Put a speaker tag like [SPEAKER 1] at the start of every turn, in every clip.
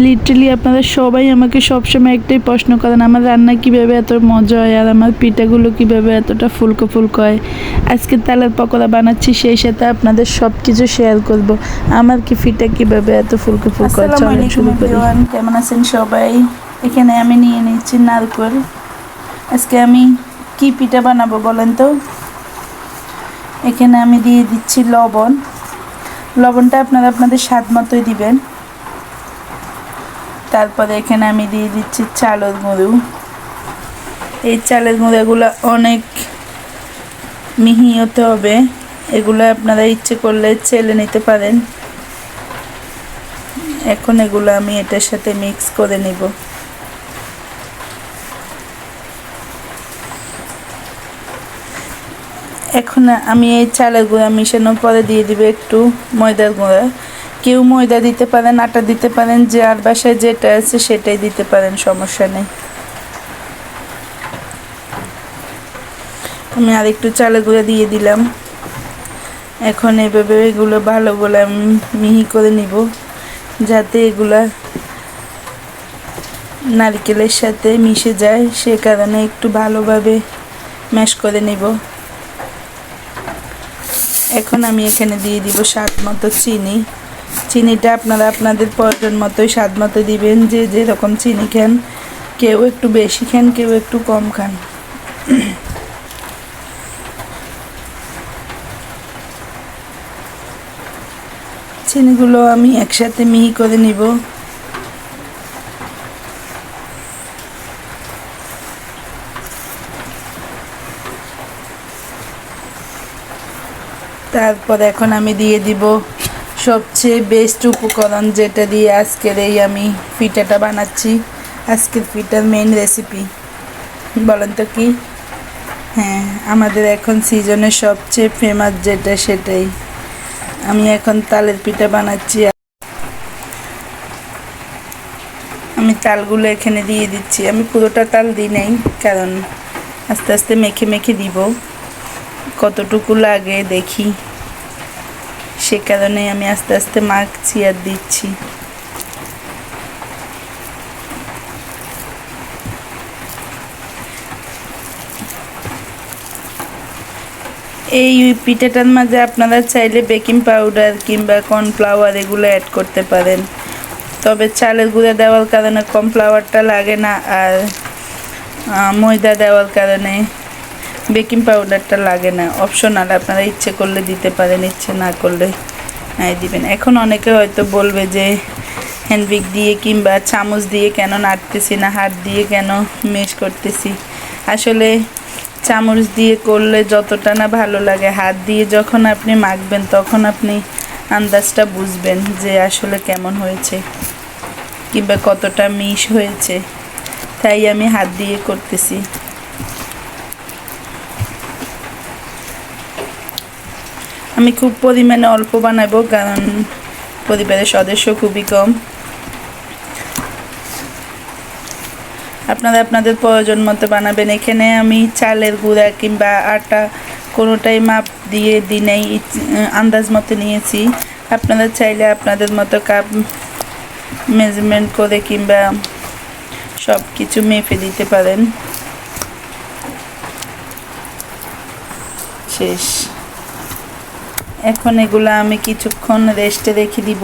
[SPEAKER 1] Literally আপনারা সবাই আমাকে সবসময় একটাই প্রশ্ন করেন আমার রান্না কীভাবে এত মজা হয় আর আমার পিঠাগুলো কীভাবে এতটা ফুলকো ফুলকো হয়। আজকে তালের পকোড়া বানাচ্ছি সেই সাথে আপনাদের সব কিছু শেয়ার করব। আমার কি পিঠা কীভাবে এত ফুলকো ফুলকো হয়
[SPEAKER 2] কেমন আছেন সবাই? এখানে আমি নিয়ে নিচ্ছি নারকল। আজকে আমি কি পিঠা বানাবো বলেন তো? এখানে আমি দিয়ে দিচ্ছি লবণ। লবণটা আপনারা আপনাদের স্বাদ মতোই দিবেন। তারপরে এখানে আমি দিয়ে দিচ্ছি চালের গুঁড়ো। এই চালের গুঁড়োগুলো অনেক মিহি হতে হবে। এগুলো আপনারা ইচ্ছে করলে চেলে নিতে পারেন। এখন এগুলো আমি এটার সাথে মিক্স করে নিব। এখন আমি এই চালের গুঁড়া মিশানোর পরে দিয়ে দিব একটু ময়দার গুঁড়া। কেউ ময়দা দিতে পারেন, আটা দিতে পারেন, যে আর বাসায় যেটা আছে সেটাই দিতে পারেন, সমস্যা নেই। আমি আর একটু চালের গুঁড়া দিয়ে দিলাম। এখন এভাবে এগুলো ভালো করে আমি মিহি করে নিব, যাতে এগুলা নারকেলের সাথে মিশে যায়, সে কারণে একটু ভালোভাবে ম্যাশ করে নিব। এখন আমি এখানে দিয়ে দিব স্বাদ মতো চিনি। চিনিটা আপনারা আপনাদের প্রয়োজন মতোই, স্বাদ মতো দিবেন, যে যেরকম চিনি খান, কেউ একটু বেশি খান, কেউ একটু কম খান। চিনিগুলো আমি একসাথে মিহি করে নিব। তারপর এখন আমি দিয়ে দিব সবচেয়ে বেস্ট উপকরণ যেটা দিয়ে আজকের এই আমি পিঠাটা বানাচ্ছি। আজকের পিঠার মেন রেসিপি বলেন তো কি? হ্যাঁ আমাদের এখন সিজনের সবচেয়ে ফেমাস যেটা সেটাই। আমি এখন তালের পিঠা বানাচ্ছি। আমি তালগুলো এখানে দিয়ে দিচ্ছি। আমি পুরোটা তাল দিই নাই, কারণ আস্তে আস্তে মেখে মেখে দিব। কতটুকু লাগে দেখি। সে কারণে আমি আস্তে আস্তে মাখছি আর দিচ্ছি। এই পিঠাটার মাঝে আপনারা চাইলে বেকিং পাউডার কিংবা কর্নফ্লাওয়ার এগুলো অ্যাড করতে পারেন। তবে চালের গুঁড়া দেওয়ার কারণে কর্নফ্লাওয়ারটা লাগে না আর ময়দা দেওয়ার কারণে। বেকিং পাউডারটা লাগে না অপশনাল আপনারা ইচ্ছে করলে দিতে পারেন, ইচ্ছে না করলে নাই দিবেন। এখন অনেকে হয়তো বলবে যে হ্যান্ডবিক দিয়ে কিংবা চামচ দিয়ে কেন নাড়তেছি না, হাত দিয়ে কেন মেশ করতেছি? আসলে চামচ দিয়ে করলে যতটা না ভালো লাগে, হাত দিয়ে যখন আপনি মাখবেন তখন আপনি আন্দাজটা বুঝবেন যে আসলে কেমন হয়েছে কিংবা কতটা মিশ হয়েছে। তাই আমি হাত দিয়ে করতেছি। আমি খুব পরিমাণে অল্প বানাবো, কারণ পরিবারের সদস্য খুবই কম। আপনারা আপনাদের প্রয়োজন মতো বানাবেন। এখানে আমি চালের গুঁড়া কিংবা আটা কোনোটাই মাপ দিয়ে দিনেই আন্দাজ মতো নিয়েছি। আপনারা চাইলে আপনাদের মতো কাপ মেজারমেন্ট করে কিংবা সব কিছু মেপে দিতে পারেন। শেষ। এখন এগুলা আমি কিছুক্ষণ রেস্টে রেখে দিব।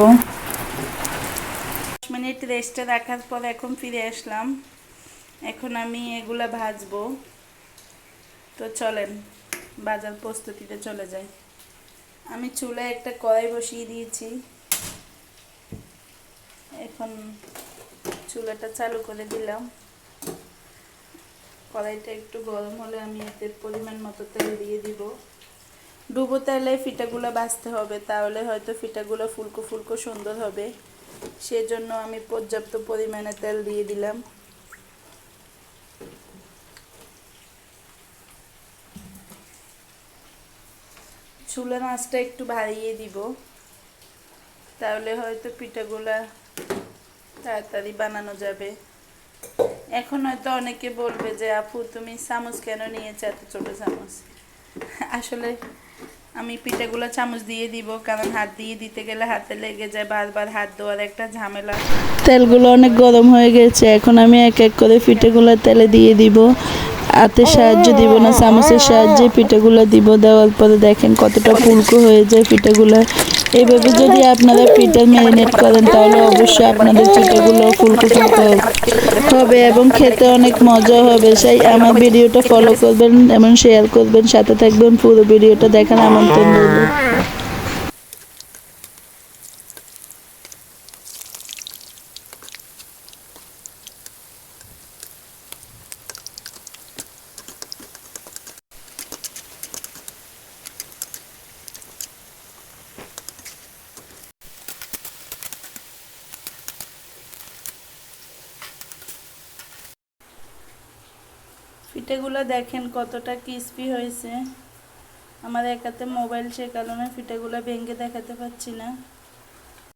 [SPEAKER 2] মিনিট রেস্টে রাখার পর এখন ফিরে আসলাম। এখন আমি এগুলা ভাজবো। তো চলেন, বাজার প্রস্তুতিতে চলে যাই। আমি চুলায় একটা কড়াই বসিয়ে দিয়েছি। এখন চুলাটা চালু করে দিলাম। কড়াইটা একটু গরম হলে আমি এতে পরিমাণ মতো তেল দিয়ে দিব। ডুবো তেলে ফিটাগুলো ভাজতে হবে, তাহলে হয়তো ফিটাগুলো ফুলকো ফুলকো সুন্দর হবে। সেজন্য আমি পর্যাপ্ত পরিমাণে তেল দিয়ে দিলাম। চুলার আঁচটা একটু বাড়িয়ে দিব, তাহলে হয়তো পিঠাগুলা তাড়াতাড়ি বানানো যাবে। এখন হয়তো অনেকে বলবে যে, আপু, তুমি চামচ কেন নিয়েছো? এত ছোট চামচ। আসলে
[SPEAKER 3] আমি পিঠেগুলো চামচ দিয়ে দিব, কারণ হাত দিয়ে দিতে গেলে হাতে লেগে যায়, বারবার হাত ধোয়ার একটা ঝামেলা।
[SPEAKER 2] তেলগুলো অনেক গরম হয়ে গেছে, এখন আমি এক এক করে পিঠেগুলো তেলে দিয়ে দিব। হাতে সাহায্য দিব না, চামচের সাহায্যে পিঠেগুলো দিব, দেওয়ার পরে দেখেন কতটা ফুলকো হয়ে যায় পিঠেগুলো। এইভাবে যদি আপনারা পিঠা ম্যারিনেট করেন, তাহলে অবশ্যই আপনাদের পিঠাগুলো ফুলকো ফুলকো হবে। এবং খেতে অনেক মজা হবে। সেই আমার ভিডিওটা ফলো করবেন এবং শেয়ার করবেন। সাথে থাকবেন। পুরো ভিডিওটা দেখার আমন্ত্রণ
[SPEAKER 3] পিঠেগুলো দেখেন কতটা ক্রিস্পি হয়েছে। আমার একাতে মোবাইল সে কারণে পিঠেগুলো ভেঙে দেখাতে পাচ্ছি না।